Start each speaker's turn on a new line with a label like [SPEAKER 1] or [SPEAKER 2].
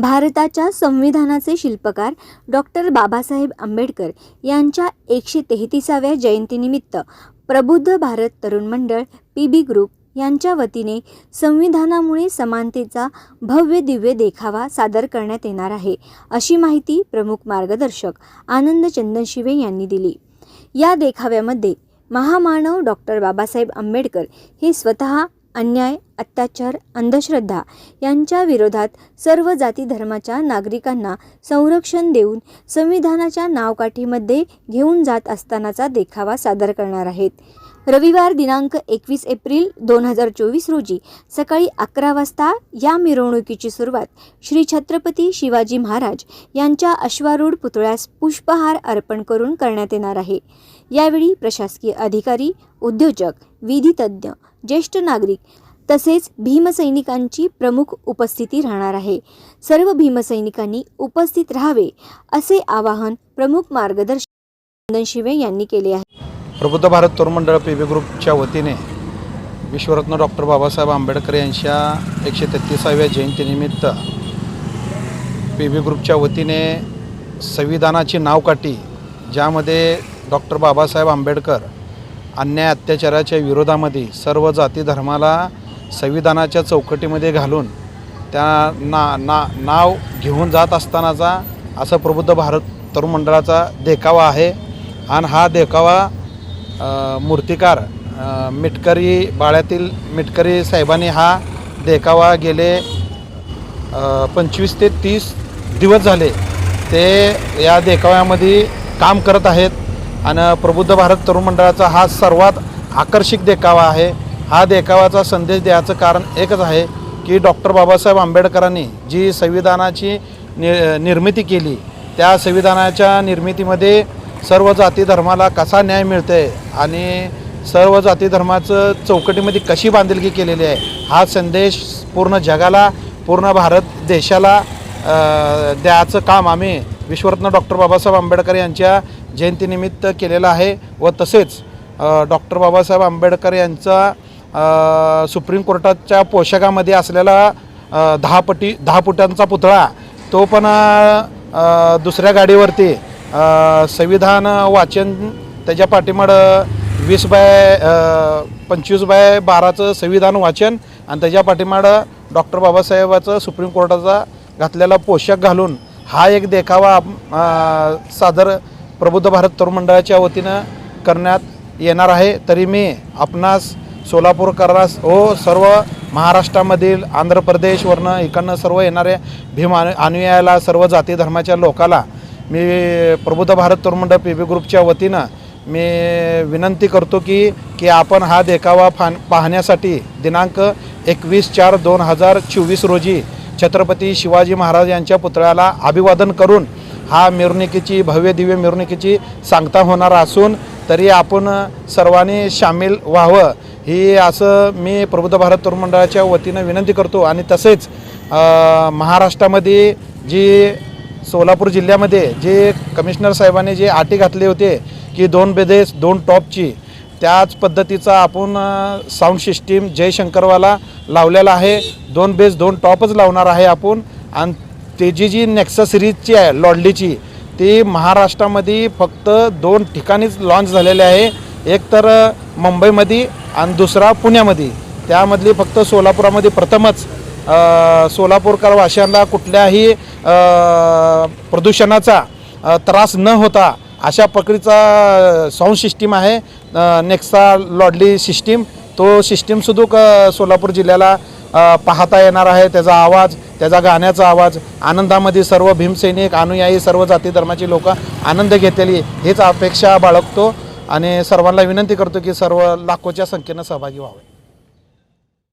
[SPEAKER 1] भारताच्या संविधानाचे शिल्पकार डॉक्टर बाबासाहेब आंबेडकर यांच्या एकशे तेहतीसाव्या जयंतीनिमित्त प्रबुद्ध भारत तरुण मंडळ पी बी ग्रुप यांच्या वतीने संविधानामुळे समानतेचा भव्य दिव्य देखावा सादर करण्यात येणार आहे अशी माहिती प्रमुख मार्गदर्शक आनंद चंदनशिवे यांनी दिली. या देखाव्यामध्ये महामानव डॉक्टर बाबासाहेब आंबेडकर हे स्वतः अन्याय अत्याचार अंधश्रद्धा यांच्या विरोधात सर्व जाती धर्माच्या नागरिकांना संरक्षण देऊन संविधानाच्या नावकाठीमध्ये घेऊन जात असतानाचा देखावा सादर करणार आहेत. रविवार दिनांक एकवीस एप्रिल दोन हजार चोवीस रोजी सकाळी अकरा वाजता या मिरवणुकीची सुरुवात श्री छत्रपती शिवाजी महाराज यांच्या अश्वारूढ पुतळ्यास पुष्पहार अर्पण करून करण्यात येणार आहे. यावेळी प्रशासकीय अधिकारी उद्योजक विधितज्ञ ज्येष्ठ नागरिक तसेच भीमसैनिकांची प्रमुख उपस्थिती राहणार आहे. सर्व भीमसैनिकांनी उपस्थित राहावे असे आवाहन प्रमुख मार्गदर्शक शिवे यांनी केले आहे.
[SPEAKER 2] प्रबुद्ध भारत तरुण मंडळ पी बी ग्रुपच्या वतीने विश्वरत्न डॉक्टर बाबासाहेब आंबेडकर यांच्या एकशे तेहतीसाव्या जयंतीनिमित्त पी बी ग्रुपच्या वतीने संविधानाची नावकाठी ज्यामध्ये डॉक्टर बाबासाहेब आंबेडकर अन्याय अत्याचाराच्या विरोधामध्ये सर्व जाती धर्माला संविधानाच्या चौकटीमध्ये घालून त्या ना ना नाव घेऊन जात असतानाचा असं प्रबुद्ध भारत तरुण मंडळाचा देखावा आहे. आणि हा देखावा मूर्तिकार मिटकरी बाळ्यातील मिटकरी साहेबांनी हा देखावा गेले पंचवीस ते तीस दिवस झाले. ते या देखाव्यामध्ये काम करत आहेत आणि प्रबुद्ध भारत तरुण मंडळाचा हा सर्वात आकर्षक देखावा आहे. हा देखावाचा संदेश द्यायचं कारण एकच आहे की डॉक्टर बाबासाहेब आंबेडकरांनी जी संविधानाची नि निर्मिती केली त्या संविधानाच्या निर्मितीमध्ये सर्व जाती धर्माला कसा न्याय मिळते आणि सर्व जाती धर्माचं चौकटीमध्ये कशी बांधिलकी केलेली आहे हा संदेश पूर्ण जगाला पूर्ण भारत देशाला द्याचं द्यायचं काम आम्ही विश्वरत्न डॉक्टर बाबासाहेब आंबेडकर यांच्या जयंतीनिमित्त केलेलं आहे व तसेच डॉक्टर बाबासाहेब आंबेडकर यांचा सुप्रीम कोर्टाच्या पोशाखामध्ये असलेला दहा पटी दहा फुटांचा पुतळा तो पण दुसऱ्या गाडीवरती संविधान वाचन त्याच्या पाठीमागं वीस बाय पंचवीस बाय बाराचं संविधान वाचन आणि त्याच्या पाठीमागं डॉक्टर बाबासाहेबाचं सुप्रीम कोर्टाचा घातलेला पोशाख घालून हा एक देखावा सादर प्रबुद्ध भारत तरुण मंडळाच्या वतीनं करण्यात येणार आहे. तरी मी आपणास सोलापूरकरास हो सर्व महाराष्ट्रामधील आंध्र प्रदेशवरनं इकडनं सर्व येणाऱ्या भीम अनु अनुयायाला सर्व जाती धर्माच्या लोकाला मी प्रबुद्ध भारत तरुण मंडळ पी बी ग्रुपच्या वतीनं मी विनंती करतो की की आपण हा देखावा फान पाहण्यासाठी दिनांक एकवीस चार दोन हजार चोवीस रोजी छत्रपती शिवाजी महाराज यांच्या पुतळ्याला अभिवादन करून हा मिरवणुकीची भव्य दिव्य मिरवणुकीची सांगता होणार असून तरी आपण सर्वांनी सामील व्हावं. ही असं मी प्रबुद्ध भारत तरुण मंडळाच्या वतीनं विनंती करतो. आणि तसेच महाराष्ट्रामध्ये जी सोलापूर जिल्ह्यामध्ये जे कमिशनर साहेबांनी जे आटी घातले होते की दोन बेदेस दोन टॉपची त्याच पद्धतीचा आपण साऊंड सिस्टीम जयशंकरवाला लावलेला आहे. दोन बेस दोन टॉपच लावणार आहे आपण. आणि त्याची जी नेक्सा सिरीजची आहे लॉडलीची ती महाराष्ट्रामध्ये फक्त दोन ठिकाणीच लॉन्च झालेली आहे. एक तर मुंबईमध्ये आणि दुसरा पुण्यामध्ये. त्यामधली फक्त सोलापुरामध्ये प्रथमच सोलापूरकर वाशांना कुठल्याही प्रदूषणाचा त्रास न होता अशा प्रकारचा साऊंड सिस्टीम आहे. नेक्सा लॉडली सिस्टीम तो सिस्टीमसुद्धा क सोलापूर जिल्ह्याला पाहता येणार आहे. त्याचा आवाज त्याचा गाण्याचा आवाज आनंदामध्ये सर्व भीमसैनिक अनुयायी सर्व जाती धर्माची लोक आनंद घेतलेली हीच अपेक्षा बाळगतो आणि सर्वांना विनंती करतो की सर्व लाखोच्या संख्येनं सहभागी व्हावे.